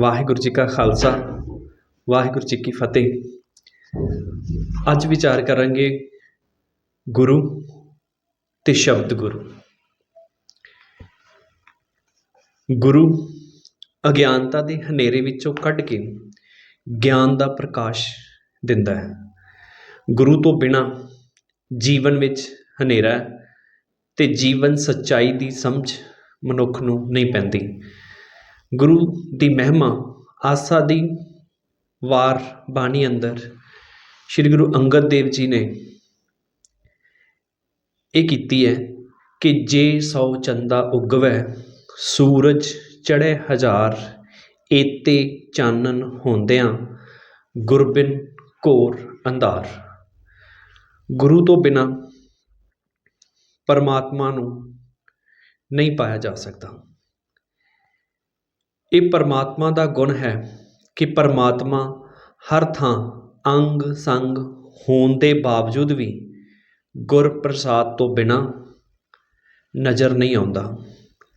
ਵਾਹਿਗੁਰੂ ਜੀ ਕਾ ਖਾਲਸਾ, ਵਾਹਿਗੁਰੂ ਜੀ ਕੀ ਫਤਿਹ। ਅੱਜ ਵਿਚਾਰ ਕਰਾਂਗੇ ਗੁਰੂ ਤੇ ਸ਼ਬਦ ਗੁਰੂ। ਗੁਰੂ ਅਗਿਆਨਤਾ ਦੇ ਹਨੇਰੇ ਵਿੱਚੋਂ ਕੱਢ ਕੇ ਗਿਆਨ ਦਾ ਪ੍ਰਕਾਸ਼ ਦਿੰਦਾ ਹੈ। ਗੁਰੂ ਤੋਂ ਬਿਨਾ ਜੀਵਨ ਵਿੱਚ ਹਨੇਰਾ ਹੈ ਤੇ ਜੀਵਨ ਸੱਚਾਈ ਦੀ ਸਮਝ ਮਨੁੱਖ ਨੂੰ ਨਹੀਂ ਪੈਂਦੀ। ਗੁਰੂ ਦੀ ਮਹਿਮਾ, ਆਸਾ ਦੀ ਵਾਰ ਬਾਣੀ ਅੰਦਰ ਸ੍ਰੀ ਗੁਰੂ ਅੰਗਦ ਦੇਵ ਜੀ ਨੇ ਇਹ ਕੀਤੀ ਹੈ ਕਿ ਜੇ ਸੌ ਚੰਦਾ ਉਗਵੈ, ਸੂਰਜ ਚੜ੍ਹੇ ਹਜ਼ਾਰ, ਏਤੇ ਚਾਨਣ ਹੁੰਦਿਆਂ ਗੁਰਬਿਨ ਘੋਰ ਅੰਧਾਰ। ਗੁਰੂ ਤੋਂ ਬਿਨਾ ਪਰਮਾਤਮਾ ਨੂੰ ਨਹੀਂ ਪਾਇਆ ਜਾ ਸਕਦਾ। ਇਹ ਪਰਮਾਤਮਾ ਦਾ ਗੁਣ ਹੈ ਕਿ ਪਰਮਾਤਮਾ ਹਰ ਥਾਂ ਅੰਗ ਸੰਗ ਹੋਣ ਦੇ ਬਾਵਜੂਦ ਵੀ ਗੁਰ ਪ੍ਰਸਾਦ ਤੋਂ ਬਿਨਾਂ ਨਜ਼ਰ ਨਹੀਂ ਆਉਂਦਾ।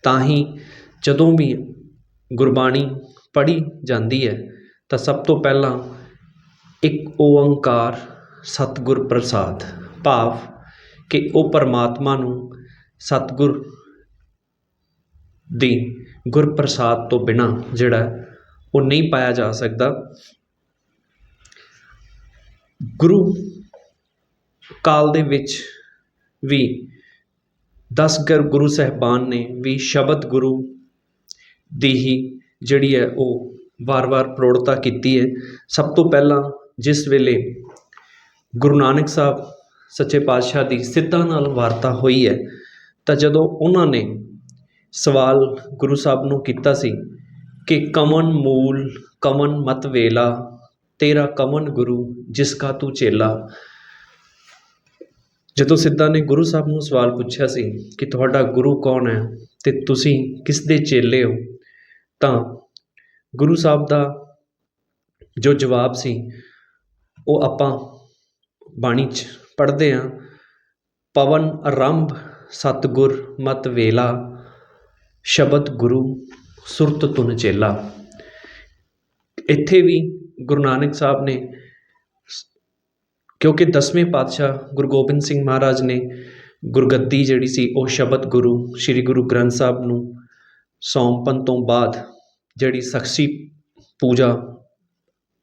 ਤਾਂ ਹੀ ਜਦੋਂ ਵੀ ਗੁਰਬਾਣੀ ਪੜ੍ਹੀ ਜਾਂਦੀ ਹੈ, ਤਾਂ ਸਭ ਤੋਂ ਪਹਿਲਾਂ ਇੱਕ ਓੰਕਾਰ ਸਤਿਗੁਰ ਪ੍ਰਸਾਦ ਭਾਵ ਕਿ ਉਹ ਪਰਮਾਤਮਾ ਨੂੰ ਸਤਿਗੁਰ ਦੀ ਗੁਰਪ੍ਰਸਾਦ ਤੋਂ ਬਿਨਾਂ ਜਿਹੜਾ ਉਹ ਨਹੀਂ ਪਾਇਆ ਜਾ ਸਕਦਾ। ਗੁਰੂ ਕਾਲ ਦੇ ਵਿੱਚ ਵੀ 10 ਗਰ ਗੁਰੂ ਸਹਿਬਾਨ ਨੇ ਵੀ ਸ਼ਬਦ ਗੁਰੂ ਦੀ ਹੀ ਜਿਹੜੀ ਹੈ, ਉਹ ਵਾਰ-ਵਾਰ ਪ੍ਰੋੜਤਾ ਕੀਤੀ ਹੈ। ਸਭ ਤੋਂ ਪਹਿਲਾਂ ਜਿਸ ਵੇਲੇ ਗੁਰੂ ਨਾਨਕ ਸਾਹਿਬ ਸੱਚੇ ਪਾਤਸ਼ਾਹ ਦੀ ਸਿੱਧਾ ਨਾਲ ਵਾਰਤਾ ਹੋਈ ਹੈ, ਤਾਂ ਜਦੋਂ ਉਹਨਾਂ ਨੇ ਸਵਾਲ ਗੁਰੂ ਸਾਹਿਬ ਨੂੰ ਕੀਤਾ ਸੀ ਕਿ ਕਮਨ ਮੂਲ, ਕਮਨ ਮਤ ਵੇਲਾ, ਤੇਰਾ ਕਮਨ ਗੁਰੂ ਜਿਸ ਕਾ ਤੂੰ ਚੇਲਾ। ਜਦੋਂ ਸਿੱਧਾ ਨੇ ਗੁਰੂ ਸਾਹਿਬ ਨੂੰ ਸਵਾਲ ਪੁੱਛਿਆ ਸੀ ਕਿ ਤੁਹਾਡਾ ਗੁਰੂ ਕੌਣ ਹੈ ਤੇ ਤੁਸੀਂ ਕਿਸ ਦੇ ਚੇਲੇ ਹੋ, ਤਾਂ ਗੁਰੂ ਸਾਹਿਬ ਦਾ ਜੋ ਜਵਾਬ ਸੀ, ਉਹ ਆਪਾਂ ਬਾਣੀ 'ਚ ਪੜ੍ਹਦੇ ਹਾਂ, ਪਵਨ ਆਰੰਭ ਸਤਗੁਰ ਮਤ ਵੇਲਾ। ਸ਼ਬਦ ਗੁਰੂ ਸੁਰਤ ਤੁਨ ਚੇਲਾ। ਇੱਥੇ ਵੀ ਗੁਰੂ ਨਾਨਕ ਸਾਹਿਬ ਨੇ ਕਿਉਂਕਿ ਦਸਵੇਂ ਪਾਤਸ਼ਾਹ ਗੁਰੂ ਗੋਬਿੰਦ ਸਿੰਘ ਮਹਾਰਾਜ ਨੇ ਗੁਰਗੱਦੀ ਜਿਹੜੀ ਸੀ, ਉਹ ਸ਼ਬਦ ਗੁਰੂ ਸ੍ਰੀ ਗੁਰੂ ਗ੍ਰੰਥ ਸਾਹਿਬ ਨੂੰ ਸੌਂਪਣ ਤੋਂ ਬਾਅਦ ਜਿਹੜੀ ਸ਼ਖਸੀ ਪੂਜਾ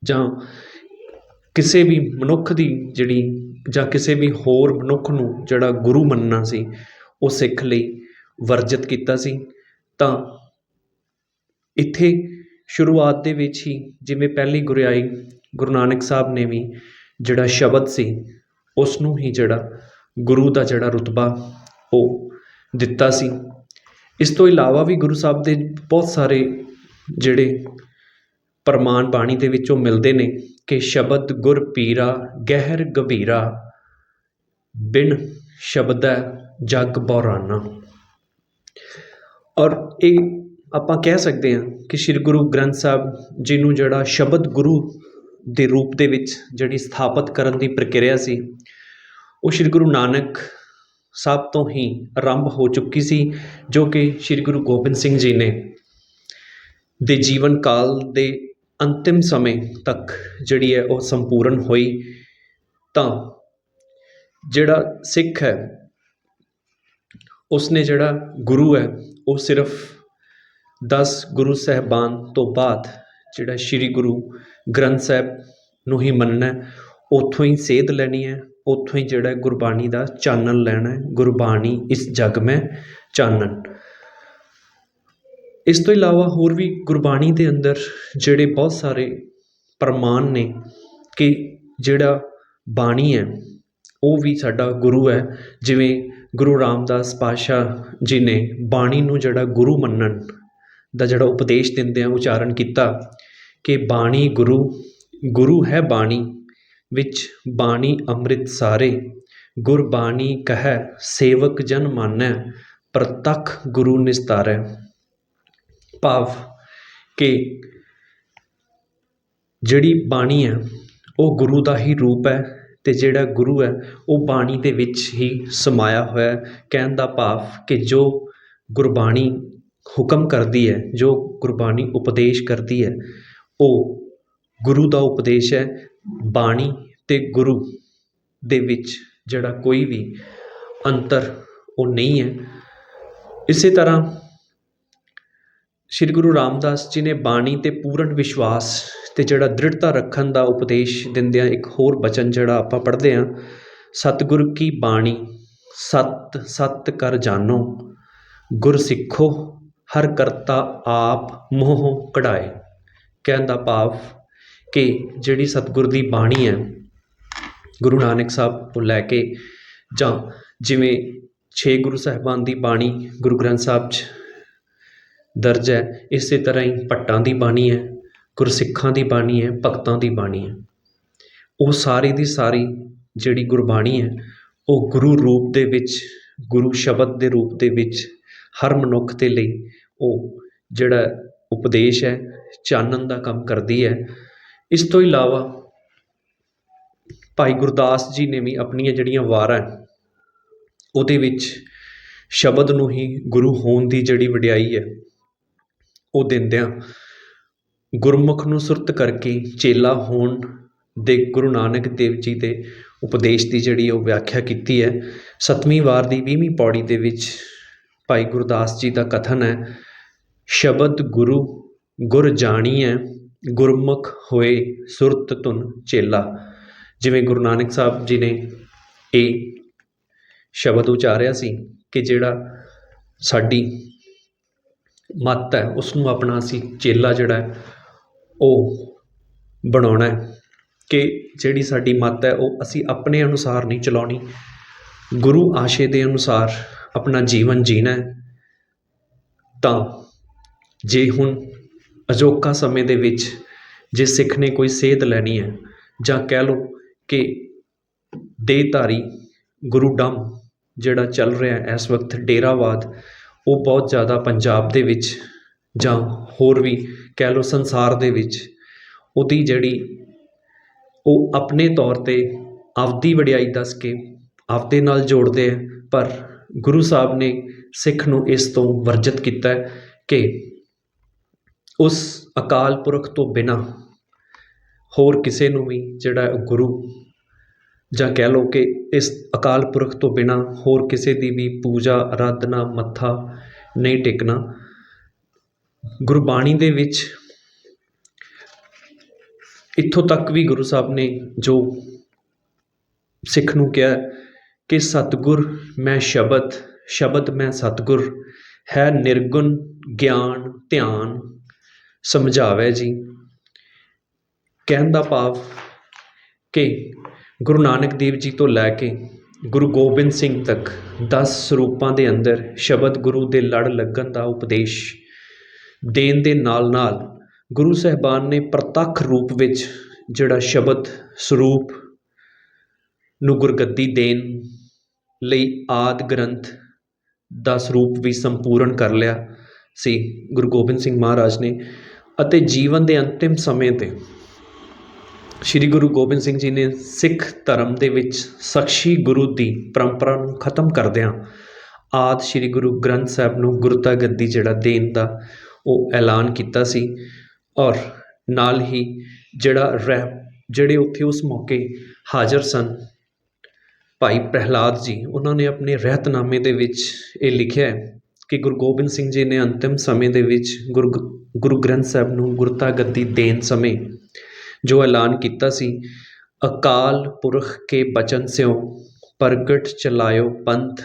ਜਾਂ ਕਿਸੇ ਵੀ ਮਨੁੱਖ ਦੀ ਜਿਹੜੀ ਜਾਂ ਕਿਸੇ ਵੀ ਹੋਰ ਮਨੁੱਖ ਨੂੰ ਜਿਹੜਾ ਗੁਰੂ ਮੰਨਣਾ ਸੀ, ਉਹ ਸਿੱਖ ਲਈ ਵਰਜਿਤ ਕੀਤਾ ਸੀ। ਤਾਂ ਇੱਥੇ ਸ਼ੁਰੂਆਤ ਦੇ ਵਿੱਚ ਹੀ ਜਿਵੇਂ ਪਹਿਲੀ ਗੁਰਿਆਈ ਗੁਰੂ ਨਾਨਕ ਸਾਹਿਬ ਨੇ ਵੀ ਜਿਹੜਾ ਸ਼ਬਦ ਸੀ ਉਸ ਨੂੰ ਹੀ ਜਿਹੜਾ ਗੁਰੂ ਦਾ ਜਿਹੜਾ ਰੁਤਬਾ ਉਹ ਦਿੱਤਾ ਸੀ। ਇਸ ਤੋਂ ਇਲਾਵਾ ਵੀ ਗੁਰੂ ਸਾਹਿਬ ਦੇ ਬਹੁਤ ਸਾਰੇ ਜਿਹੜੇ ਪ੍ਰਮਾਣ ਬਾਣੀ ਦੇ ਵਿੱਚੋਂ ਮਿਲਦੇ ਨੇ ਕਿ ਸ਼ਬਦ ਗੁਰ ਪੀਰਾ ਗਹਿਰ ਗਭੀਰਾ ਬਿਨ ਸ਼ਬਦੈ ਜਗ ਬੌਰਾਨਾ। ਔਰ ਇਹ ਆਪਾਂ ਕਹਿ ਸਕਦੇ ਹਾਂ ਕਿ ਸ੍ਰੀ ਗੁਰੂ ਗ੍ਰੰਥ ਸਾਹਿਬ ਜੀ ਨੂੰ ਜਿਹੜਾ ਸ਼ਬਦ ਗੁਰੂ ਦੇ ਰੂਪ ਦੇ ਵਿੱਚ ਜਿਹੜੀ ਸਥਾਪਿਤ ਕਰਨ ਦੀ ਪ੍ਰਕਿਰਿਆ ਸੀ, ਉਹ ਸ੍ਰੀ ਗੁਰੂ ਨਾਨਕ ਸਾਹਿਬ ਤੋਂ ਹੀ ਆਰੰਭ ਹੋ ਚੁੱਕੀ ਸੀ, ਜੋ ਕਿ ਸ੍ਰੀ ਗੁਰੂ ਗੋਬਿੰਦ ਸਿੰਘ ਜੀ ਨੇ ਦੇ ਜੀਵਨ ਕਾਲ ਦੇ ਅੰਤਿਮ ਸਮੇਂ ਤੱਕ ਜਿਹੜੀ ਹੈ ਉਹ ਸੰਪੂਰਨ ਹੋਈ। ਤਾਂ ਜਿਹੜਾ ਸਿੱਖ ਹੈ ਉਸਨੇ ਜਿਹੜਾ ਗੁਰੂ ਹੈ, ਉਹ ਸਿਰਫ ਦਸ ਗੁਰੂ ਸਾਹਿਬਾਨ ਤੋਂ ਬਾਅਦ ਜਿਹੜਾ ਸ੍ਰੀ ਗੁਰੂ ਗ੍ਰੰਥ ਸਾਹਿਬ ਨੂੰ ਹੀ ਮੰਨਣਾ ਉੱਥੋਂ ਹੀ ਸੇਧ ਲੈਣੀ ਹੈ, ਉੱਥੋਂ ਹੀ ਜਿਹੜਾ ਗੁਰਬਾਣੀ ਦਾ ਚਾਨਣ ਲੈਣਾ ਹੈ, ਗੁਰਬਾਣੀ ਇਸ ਜਗ ਮੈਂ ਚਾਨਣ। ਇਸ ਤੋਂ ਇਲਾਵਾ ਹੋਰ ਵੀ ਗੁਰਬਾਣੀ ਦੇ ਅੰਦਰ ਜਿਹੜੇ ਬਹੁਤ ਸਾਰੇ ਪ੍ਰਮਾਣ ਨੇ ਕਿ ਜਿਹੜਾ ਬਾਣੀ ਹੈ, ਉਹ ਵੀ ਸਾਡਾ ਗੁਰੂ ਹੈ, ਜਿਵੇਂ ਗੁਰੂ ਰਾਮਦਾਸ ਪਾਤਸ਼ਾਹ ਜੀ ਨੇ ਬਾਣੀ ਨੂੰ ਜਿਹੜਾ ਗੁਰੂ ਮੰਨਣ ਦਾ ਜਿਹੜਾ ਉਪਦੇਸ਼ ਦਿੰਦਿਆਂ ਉਚਾਰਨ ਕੀਤਾ ਕਿ ਬਾਣੀ ਗੁਰੂ ਗੁਰੂ ਹੈ ਬਾਣੀ, ਵਿੱਚ ਬਾਣੀ ਅੰਮ੍ਰਿਤ ਸਾਰੇ। ਗੁਰਬਾਣੀ ਕਹੈ, ਸੇਵਕ ਜਨ ਮਾਨੈ, ਪ੍ਰਤੱਖ ਗੁਰੂ ਨਿਸਤਾਰੈ। ਭਾਵ ਕਿ ਜਿਹੜੀ ਬਾਣੀ ਹੈ, ਉਹ ਗੁਰੂ ਦਾ ਹੀ ਰੂਪ ਹੈ ਅਤੇ ਜਿਹੜਾ ਗੁਰੂ ਹੈ, ਉਹ ਬਾਣੀ ਦੇ ਵਿੱਚ ਹੀ ਸਮਾਇਆ ਹੋਇਆ ਕਹਿਣ ਦਾ ਭਾਵ ਕਿ ਜੋ ਗੁਰਬਾਣੀ ਹੁਕਮ ਕਰਦੀ ਹੈ, ਜੋ ਗੁਰਬਾਣੀ ਉਪਦੇਸ਼ ਕਰਦੀ ਹੈ, ਉਹ ਗੁਰੂ ਦਾ ਉਪਦੇਸ਼ ਹੈ, ਬਾਣੀ ਅਤੇ ਗੁਰੂ ਦੇ ਵਿੱਚ ਜਿਹੜਾ ਕੋਈ ਵੀ ਅੰਤਰ ਉਹ ਨਹੀਂ ਹੈ। ਇਸੇ ਤਰ੍ਹਾਂ ਸ਼੍ਰੀ ਗੁਰੂ ਰਾਮਦਾਸ ਜੀ ਨੇ ਬਾਣੀ 'ਤੇ ਪੂਰਨ ਵਿਸ਼ਵਾਸ ਅਤੇ ਜਿਹੜਾ ਦ੍ਰਿੜਤਾ ਰੱਖਣ ਦਾ ਉਪਦੇਸ਼ ਦਿੰਦਿਆਂ ਇੱਕ ਹੋਰ ਬਚਨ ਜਿਹੜਾ ਆਪਾਂ ਪੜ੍ਹਦੇ ਹਾਂ, ਸਤਿਗੁਰ ਕੀ ਬਾਣੀ, ਸਤਿ ਸਤਿ ਕਰ ਜਾਨੋ ਗੁਰ ਸਿੱਖੋ ਹਰ ਕਰਤਾ ਆਪ ਮੋਹ ਕਢਾਏ। ਕਹਿਣ ਦਾ ਭਾਵ ਕਿ ਜਿਹੜੀ ਸਤਿਗੁਰ ਦੀ ਬਾਣੀ ਹੈ, ਗੁਰੂ ਨਾਨਕ ਸਾਹਿਬ ਤੋਂ ਲੈ ਕੇ ਜਾਂ ਜਿਵੇਂ ਛੇ ਗੁਰੂ ਸਾਹਿਬਾਨ ਦੀ ਬਾਣੀ ਗੁਰੂ ਗ੍ਰੰਥ ਸਾਹਿਬ 'ਚ ਦਰਜ ਹੈ, ਇਸੇ ਤਰ੍ਹਾਂ ਹੀ ਭੱਟਾਂ ਦੀ ਬਾਣੀ ਹੈ। ਗੁਰਸਿੱਖਾਂ ਦੀ ਬਾਣੀ ਹੈ, ਭਗਤਾਂ ਦੀ ਬਾਣੀ ਹੈ। ਉਹ ਸਾਰੀ ਦੀ ਸਾਰੀ ਜਿਹੜੀ ਗੁਰਬਾਣੀ ਹੈ, ਉਹ ਗੁਰੂ ਰੂਪ ਦੇ ਵਿੱਚ, ਗੁਰੂ ਸ਼ਬਦ ਦੇ ਰੂਪ ਦੇ ਵਿੱਚ, ਹਰ ਮਨੁੱਖ ਦੇ ਲਈ ਉਹ ਜਿਹੜਾ ਉਪਦੇਸ਼ ਹੈ, ਚਾਨਣ ਦਾ ਕੰਮ ਕਰਦੀ ਹੈ। ਇਸ ਤੋਂ ਇਲਾਵਾ ਭਾਈ ਗੁਰਦਾਸ ਜੀ ਨੇ ਵੀ ਆਪਣੀਆਂ ਜਿਹੜੀਆਂ ਵਾਰਾਂ ਉਹਦੇ ਵਿੱਚ ਸ਼ਬਦ ਨੂੰ ਹੀ ਗੁਰੂ ਹੋਣ ਦੀ ਜਿਹੜੀ ਵਡਿਆਈ ਹੈ, ਉਹ ਦਿੰਦਿਆਂ ਗੁਰਮੁਖ ਨੂੰ ਸੁਰਤ ਕਰਕੇ ਚੇਲਾ ਹੋਣ ਦੇ ਗੁਰੂ ਨਾਨਕ ਦੇਵ ਜੀ ਦੇ ਉਪਦੇਸ਼ ਦੀ ਜਿਹੜੀ ਉਹ ਵਿਆਖਿਆ ਕੀਤੀ ਹੈ। ਸਤਵੀਂ ਵਾਰ ਦੀ 20ਵੀਂ ਪੌੜੀ ਦੇ ਵਿੱਚ ਭਾਈ ਗੁਰਦਾਸ ਜੀ ਦਾ ਕਥਨ ਹੈ, ਸ਼ਬਦ ਗੁਰੂ ਗੁਰ ਜਾਣੀ ਹੈ ਗੁਰਮੁਖ ਹੋਏ ਸੁਰਤ ਧੁਨ ਚੇਲਾ। ਜਿਵੇਂ ਗੁਰੂ ਨਾਨਕ ਸਾਹਿਬ ਜੀ ਨੇ ਇਹ ਸ਼ਬਦ ਉਚਾਰਿਆ ਸੀ ਕਿ ਜਿਹੜਾ ਸਾਡੀ ਮੱਤ ਹੈ ਉਸ ਨੂੰ ਆਪਣਾ ਅਸੀਂ ਚੇਲਾ ਜਿਹੜਾ ਉਹ ਬਣਾਉਣਾ ਕਿ ਜਿਹੜੀ ਸਾਡੀ ਮੱਤ ਹੈ ਉਹ ਅਸੀਂ ਆਪਣੇ ਅਨੁਸਾਰ ਨਹੀਂ ਚਲਾਉਣੀ। ਗੁਰੂ ਆਸ਼ੇ ਦੇ ਅਨੁਸਾਰ ਆਪਣਾ ਜੀਵਨ ਜੀਣਾ ਤਾਂ ਜੇ ਹੁਣ ਅਜੋਕਾ ਸਮੇਂ ਦੇ ਵਿੱਚ ਜੇ ਸਿੱਖ ਨੇ ਕੋਈ ਸੇਧ ਲੈਣੀ ਹੈ ਜਾਂ ਕਹਿ ਲਓ ਕਿ ਦੇਹਧਾਰੀ ਗੁਰੂ ਡੰਮ ਜਿਹੜਾ ਚੱਲ ਰਿਹਾ ਇਸ ਵਕਤ ਡੇਰਾਵਾਦ, ਉਹ ਬਹੁਤ ਜ਼ਿਆਦਾ ਪੰਜਾਬ ਦੇ ਵਿੱਚ ਜਾਂ ਹੋਰ ਵੀ ਕਹਿ ਲਓ ਸੰਸਾਰ ਦੇ ਵਿੱਚ, ਉਹਦੀ ਜਿਹੜੀ ਉਹ ਆਪਣੇ ਤੌਰ 'ਤੇ ਆਪਦੀ ਵਡਿਆਈ ਦੱਸ ਕੇ ਆਪਦੇ ਨਾਲ ਜੋੜਦੇ ਆ, ਪਰ ਗੁਰੂ ਸਾਹਿਬ ਨੇ ਸਿੱਖ ਨੂੰ ਇਸ ਤੋਂ ਵਰਜਿਤ ਕੀਤਾ ਕਿ ਉਸ ਅਕਾਲ ਪੁਰਖ ਤੋਂ ਬਿਨਾ ਹੋਰ ਕਿਸੇ ਨੂੰ ਵੀ ਜਿਹੜਾ ਉਹ ਗੁਰੂ ਜਾਂ ਕਹਿ ਲਓ ਕਿ ਇਸ ਅਕਾਲ ਪੁਰਖ ਤੋਂ ਬਿਨਾ ਹੋਰ ਕਿਸੇ ਦੀ ਵੀ ਪੂਜਾ ਆਰਾਧਨਾ ਮੱਥਾ ਨਹੀਂ ਟੇਕਣਾ। ਗੁਰਬਾਣੀ ਦੇ ਵਿੱਚ ਇੱਥੋਂ ਤੱਕ ਵੀ ਗੁਰੂ ਸਾਹਿਬ ਨੇ ਜੋ ਸਿੱਖ ਨੂੰ ਕਿਹਾ ਕਿ ਸਤਿਗੁਰ ਮੈਂ ਸ਼ਬਦ ਸ਼ਬਦ ਮੈਂ ਸਤਿਗੁਰ, ਹੈ ਨਿਰਗੁਣ ਗਿਆਨ ਧਿਆਨ, ਸਮਝਾਵੇ ਜੀ। ਕਹਿਣ ਦਾ ਭਾਵ ਕਿ ਗੁਰੂ ਨਾਨਕ ਦੇਵ ਜੀ ਤੋਂ ਲੈ ਕੇ ਗੁਰੂ ਗੋਬਿੰਦ ਸਿੰਘ ਤੱਕ 10 ਸਰੂਪਾਂ ਦੇ ਅੰਦਰ ਸ਼ਬਦ ਗੁਰੂ ਦੇ ਲੜ ਲੱਗਣ ਦਾ ਉਪਦੇਸ਼ ਦੇਣ ਦੇ ਨਾਲ ਨਾਲ ਗੁਰੂ ਸਾਹਿਬਾਨ ਨੇ ਪ੍ਰਤੱਖ ਰੂਪ ਵਿੱਚ ਜਿਹੜਾ ਸ਼ਬਦ ਸਰੂਪ ਨੂੰ ਗੁਰਗੱਦੀ ਦੇਣ ਲਈ ਆਦਿ ਗ੍ਰੰਥ ਦਾ ਸਰੂਪ ਵੀ ਸੰਪੂਰਨ ਕਰ ਲਿਆ ਸੀ ਗੁਰੂ ਗੋਬਿੰਦ ਸਿੰਘ ਮਹਾਰਾਜ ਨੇ ਅਤੇ ਜੀਵਨ ਦੇ ਅੰਤਿਮ ਸਮੇਂ ਤੇ ਸ਼੍ਰੀ ਗੁਰੂ ਗੋਬਿੰਦ ਸਿੰਘ ਜੀ ਨੇ ਸਿੱਖ ਧਰਮ ਦੇ ਵਿੱਚ ਸਖਸ਼ੀ ਗੁਰੂ ਦੀ ਪਰੰਪਰਾ ਨੂੰ ਖਤਮ ਕਰਦਿਆਂ ਆਦ ਸ਼੍ਰੀ ਗੁਰੂ ਗ੍ਰੰਥ ਸਾਹਿਬ ਨੂੰ ਗੁਰਤਾ ਗੱਦੀ ਜਿਹੜਾ ਦੇਣ ਦਾ ਉਹ ਐਲਾਨ ਕੀਤਾ ਸੀ ਔਰ ਨਾਲ ਹੀ ਜਿਹੜਾ ਰਹਿ, ਜਿਹੜੇ ਉੱਥੇ ਉਸ ਮੌਕੇ ਹਾਜ਼ਰ ਸਨ, ਭਾਈ ਪ੍ਰਹਿਲਾਦ ਜੀ, ਉਹਨਾਂ ਨੇ ਆਪਣੇ ਰਹਿਤਨਾਮੇ ਦੇ ਵਿੱਚ ਇਹ ਲਿਖਿਆ ਕਿ ਗੁਰੂ ਗੋਬਿੰਦ ਸਿੰਘ ਜੀ ਨੇ ਅੰਤਿਮ ਸਮੇਂ ਦੇ ਵਿੱਚ ਗੁਰੂ ਗੁਰੂ ਗ੍ਰੰਥ ਸਾਹਿਬ ਨੂੰ ਗੁਰਤਾ ਗੱਦੀ ਦੇਣ ਸਮੇਂ ਜੋ ਐਲਾਨ ਕੀਤਾ ਸੀ, ਅਕਾਲ ਪੁਰਖ ਕੇ ਬਚਨ ਸਿਓ ਪ੍ਰਗਟ ਚਲਾਇਓ ਪੰਥ,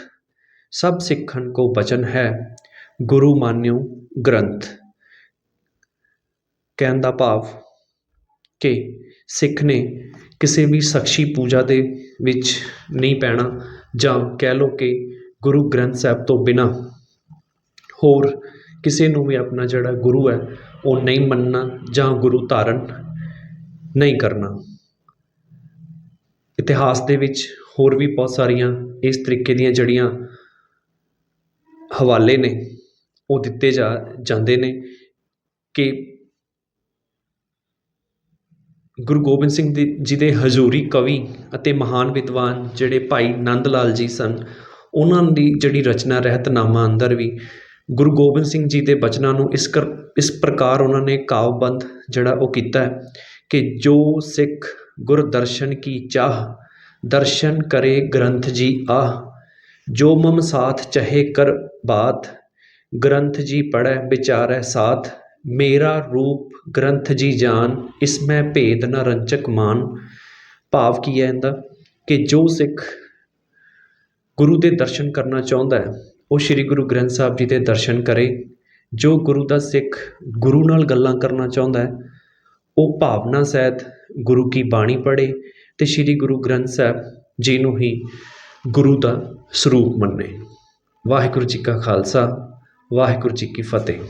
ਸਭ ਸਿੱਖਣ ਕੋ ਬਚਨ ਹੈ, ਗੁਰੂ ਮਾਨਿਓ ਗ੍ਰੰਥ। ਕਹਿਣ ਦਾ ਭਾਵ ਕਿ ਸਿੱਖ ਨੇ ਕਿਸੇ ਵੀ ਸਖਸ਼ੀ ਪੂਜਾ ਦੇ ਵਿੱਚ ਨਹੀਂ ਪੈਣਾ ਜਾਂ ਕਹਿ ਲਓ ਕਿ ਗੁਰੂ ਗ੍ਰੰਥ ਸਾਹਿਬ ਤੋਂ ਬਿਨਾਂ ਹੋਰ ਕਿਸੇ ਨੂੰ ਵੀ ਆਪਣਾ ਜਿਹੜਾ ਗੁਰੂ ਹੈ, ਉਹ ਨਹੀਂ ਮੰਨਣਾ ਜਾਂ ਗੁਰੂ ਧਾਰਨ ਨਹੀਂ ਕਰਨਾ। ਇਤਿਹਾਸ ਦੇ ਵਿੱਚ ਹੋਰ ਵੀ ਬਹੁਤ ਸਾਰੀਆਂ ਇਸ ਤਰੀਕੇ ਦੀਆਂ ਜਿਹੜੀਆਂ ਹਵਾਲੇ ਨੇ। ਉਹ ਦਿੱਤੇ ਜਾ, ਜਾਂਦੇ ਨੇ ਕਿ ਗੁਰੂ ਗੋਬਿੰਦ ਸਿੰਘ ਦੀ, ਜੀ ਦੇ ਹਜ਼ੂਰੀ ਕਵੀ ਅਤੇ ਮਹਾਨ ਵਿਦਵਾਨ ਜਿਹੜੇ ਭਾਈ ਨੰਦ ਲਾਲ ਜੀ ਸਨ, ਉਹਨਾਂ ਦੀ ਜਿਹੜੀ ਰਚਨਾ ਰਹਿਤਨਾਮਾ ਅੰਦਰ ਵੀ ਗੁਰੂ ਗੋਬਿੰਦ ਸਿੰਘ ਜੀ ਦੇ ਬਚਨਾਂ ਨੂੰ ਇਸ ਕਰ, ਇਸ ਪ੍ਰਕਾਰ ਉਹਨਾਂ ਨੇ ਕਾਵਬੰਦ ਜਿਹੜਾ ਉਹ ਕੀਤਾ ਕਿ ਜੋ ਸਿੱਖ ਗੁਰ ਦਰਸ਼ਨ ਕੀ ਚਾਹ, ਦਰਸ਼ਨ ਕਰੇ ਗ੍ਰੰਥ ਜੀ ਆਹ, ਜੋ ਮਮ ਸਾਥ ਚਹੇ ਕਰ ਬਾਤ ਗ੍ਰੰਥ ਜੀ ਪੜ੍ਹੈ, ਵਿਚਾਰੈ, ਸਾਥ। ਮੇਰਾ ਰੂਪ ਗ੍ਰੰਥ ਜੀ ਜਾਨ, ਇਸ ਮੈਂ ਭੇਦ ਨ ਰੰਚਕ ਮਾਨ। ਭਾਵ ਕੀ ਹੈ ਇਹਦਾ? ਕਿ ਜੋ ਸਿੱਖ ਗੁਰੂ ਦੇ ਦਰਸ਼ਨ ਕਰਨਾ ਚਾਹੁੰਦਾ ਹੈ, ਉਹ ਸ੍ਰੀ ਗੁਰੂ ਗ੍ਰੰਥ ਸਾਹਿਬ ਜੀ ਦੇ ਦਰਸ਼ਨ ਕਰੇ। ਜੋ ਗੁਰੂ ਦਾ ਸਿੱਖ ਗੁਰੂ ਨਾਲ ਗੱਲਾਂ ਕਰਨਾ ਚਾਹੁੰਦਾ ਹੈ, ਉਹ ਭਾਵਨਾ ਸਹਿਤ ਗੁਰੂ ਕੀ ਬਾਣੀ ਪੜ੍ਹੇ ਤੇ ਸ੍ਰੀ ਗੁਰੂ ਗ੍ਰੰਥ ਸਾਹਿਬ ਜੀ ਨੂੰ ਹੀ ਗੁਰੂ ਦਾ ਸਰੂਪ ਮੰਨੇ। ਵਾਹਿਗੁਰੂ ਜੀ ਕਾ ਖਾਲਸਾ। ਵਾਹਿਗੁਰੂ ਜੀ ਕੀ ਫਤਿਹ